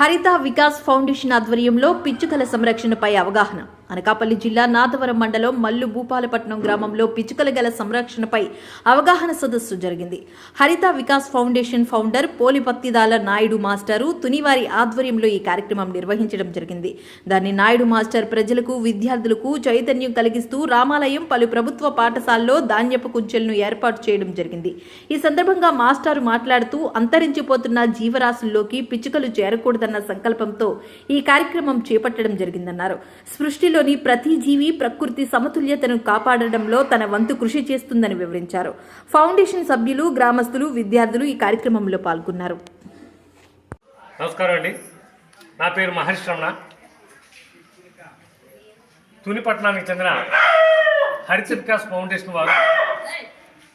హరిత వికాస్ ఫౌండేషన్ ఆధ్వర్యంలో పిచ్చుకల సంరక్షణపై అవగాహన. అనకాపల్లి జిల్లా నాథవరం మండలం మల్లు భూపాలపట్నం గ్రామంలో పిచుకల గల సంరక్షణపై అవగాహన సదస్సు జరిగింది. Haritha Vikas foundation founder Polipattidala Naidu master తునివారి ఆధ్వర్యంలో ఈ కార్యక్రమం నిర్వహించడం జరిగింది. దాన్ని నాయుడు మాస్టర్ ప్రజలకు విద్యార్థులకు చైతన్యం కలిగిస్తూ రామాలయం పలు ప్రభుత్వ పాఠశాలలో ధాన్యపు కుంచెలను ఏర్పాటు చేయడం జరిగింది. ఈ సందర్భంగా మాస్టారు మాట్లాడుతూ అంతరించిపోతున్న జీవరాశుల్లోకి పిచ్చుకలు చేరకూడదన్న సంకల్పంతో ఈ కార్యక్రమం చేపట్టడం జరిగిందన్నారు. సృష్టిలో సృష్టిలోని ప్రతి జీవి ప్రకృతి సమతుల్యతను కాపాడడంలో తన వంతు కృషి చేస్తుందని వివరించారు. ఫౌండేషన్ సభ్యులు గ్రామస్తులు విద్యార్థులు ఈ కార్యక్రమంలో పాల్గొన్నారు. నమస్కారం అండి. నా పేరు మహర్షి రమణ. తునిపట్నానికి చెందిన హరిత వికాస్ ఫౌండేషన్ వారు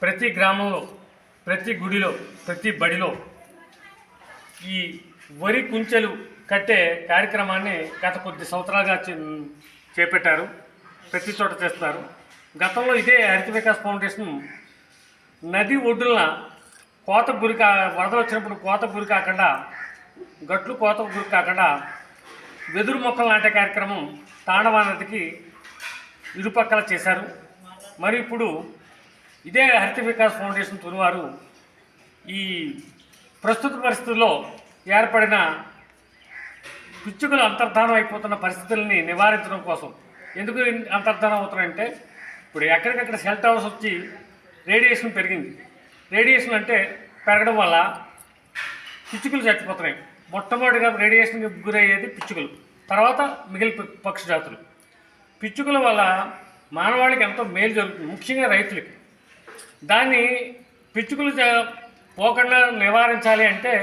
ప్రతి గ్రామంలో ప్రతి గుడిలో ప్రతి బడిలో ఈ వరి కుంచెలు కట్టే కార్యక్రమాన్ని గత కొద్ది సంవత్సరాలుగా చేపట్టారు ప్రతి చోట చేస్తున్నారు. గతంలో ఇదే హరిత వికాస్ ఫౌండేషన్ నది ఒడ్డున కోత గురి కా వరద వచ్చినప్పుడు కోత గురి కాకుండా గట్లు కోత గురి కాకుండా వెదురు మొక్కలు నాటే కార్యక్రమం తాండవా నదికి ఇరుపక్కల చేశారు. మరి ఇప్పుడు ఇదే హరిత వికాస్ ఫౌండేషన్ తునివారు ఈ ప్రస్తుత పరిస్థితుల్లో ఏర్పడిన పిచ్చుకలు అంతర్ధానం అయిపోతున్న పరిస్థితుల్ని నివారించడం కోసం. ఎందుకు అంతర్ధానం అవుతున్నాయంటే ఇప్పుడు ఎక్కడికక్కడ సెల్ టవర్స్ వచ్చి రేడియేషన్ పెరిగింది. రేడియేషన్ అంటే పెరగడం వల్ల పిచ్చుకలు చచ్చిపోతున్నాయి. మొట్టమొదటిగా రేడియేషన్కి గురయ్యేది పిచ్చుకలు. తర్వాత మిగిలిన పక్షి జాతులు. పిచ్చుకల వల్ల మానవాళికి ఎంతో మేలు జరుగుతుంది ముఖ్యంగా రైతులకి. దాన్ని పిచ్చుకలు పోకుండా నివారించాలి అంటే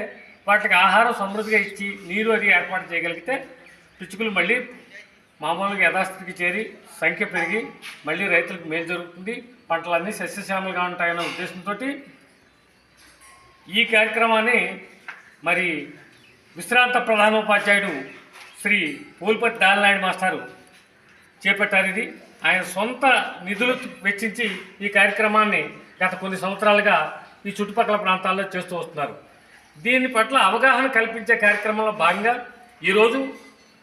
వాటికి ఆహారం సమృద్ధిగా ఇచ్చి నీరు అది ఏర్పాటు చేయగలిగితే పిచ్చుకలు మళ్ళీ మామూలుగా యథాస్థితికి చేరి సంఖ్య పెరిగి మళ్ళీ రైతులకు మేలు జరుగుతుంది. పంటలన్నీ సస్యశ్యామలుగా ఉంటాయన్న ఉద్దేశంతో ఈ కార్యక్రమాన్ని మరి విశ్రాంత ప్రధానోపాధ్యాయుడు శ్రీ పూల్పతి దాలనాయుడు మాస్టారు చేపట్టారు ఇది. ఆయన సొంత నిధులు వెచ్చించి ఈ కార్యక్రమాన్ని గత కొన్ని సంవత్సరాలుగా ఈ చుట్టుపక్కల ప్రాంతాల్లో చేస్తూ వస్తున్నారు. దీని పట్ల అవగాహన కల్పించే కార్యక్రమంలో భాగంగా ఈరోజు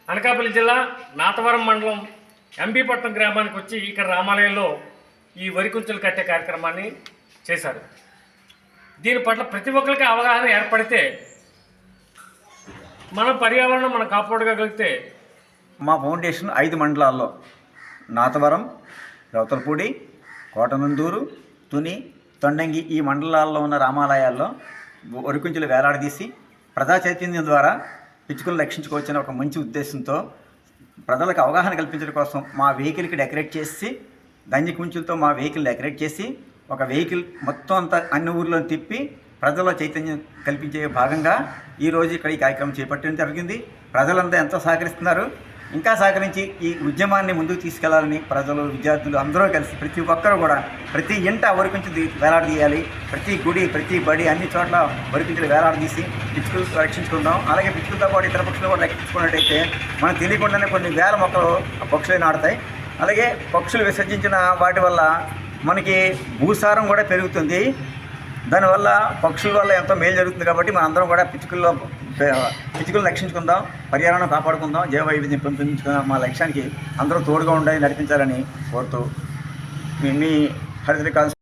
అనకాపల్లి జిల్లా నాతవరం మండలం ఎంబీపట్నం గ్రామానికి వచ్చి ఇక్కడ రామాలయంలో ఈ వరి కుంచెలు కట్టే కార్యక్రమాన్ని చేశారు. దీని పట్ల ప్రతి ఒక్కరికి అవగాహన ఏర్పడితే మన పర్యావరణం మనం కాపాడుకోగలిగితే మా ఫౌండేషన్ ఐదు మండలాల్లో నాతవరం రౌతలపూడి కోటనందూరు తుని తొండంగి ఈ మండలాల్లో ఉన్న రామాలయాల్లో వరికుంచులు వేలాడదీసి ప్రజా చైతన్యం ద్వారా పిచ్చుకలను రక్షించుకోవచ్చని ఒక మంచి ఉద్దేశంతో ప్రజలకు అవగాహన కల్పించడం కోసం మా వెహికల్కి డెకరేట్ చేసి దంజి కుంచులతో మా వెహికల్ డెకరేట్ చేసి ఒక వెహికల్ మొత్తం అంతా అన్ని ఊర్లో తిప్పి ప్రజల చైతన్యం కల్పించే భాగంగా ఈరోజు ఇక్కడ ఈ కార్యక్రమం చేపట్టడం జరిగింది. ప్రజలంతా ఎంతో సహకరిస్తున్నారు. ఇంకా సహకరించి ఈ ఉద్యమాన్ని ముందుకు తీసుకెళ్ళాలని ప్రజలు విద్యార్థులు అందరూ కలిసి ప్రతి ఒక్కరు కూడా ప్రతి ఇంట వరిపించి వేలాడదీయాలి. ప్రతి గుడి ప్రతి బడి అన్ని చోట్ల వరికుంచులు వేలాడదీసి పిచ్చుకలు రక్షించుకుందాం. అలాగే పిచ్చుకలతో పాటు ఇతర పక్షులు కూడా రక్షించుకున్నట్టయితే మనకు తెలియకుండానే కొన్ని వేల మొక్కలు ఆ పక్షులు నాడతాయి అలాగే పక్షులు విసర్జించిన వాటి వల్ల మనకి భూసారం కూడా పెరుగుతుంది. దానివల్ల పక్షుల వల్ల ఎంతో మేలు జరుగుతుంది కాబట్టి మన అందరం కూడా పిచ్చుకల్లో పిచ్చుకలు రక్షించుకుందాం పర్యావరణం కాపాడుకుందాం జీవ వైవిధ్యం పెంపొందించుకుందాం. మా లక్ష్యానికి అందరూ తోడుగా ఉండాలి నడిపించాలని కోరుతూ మీ- మీ హరిత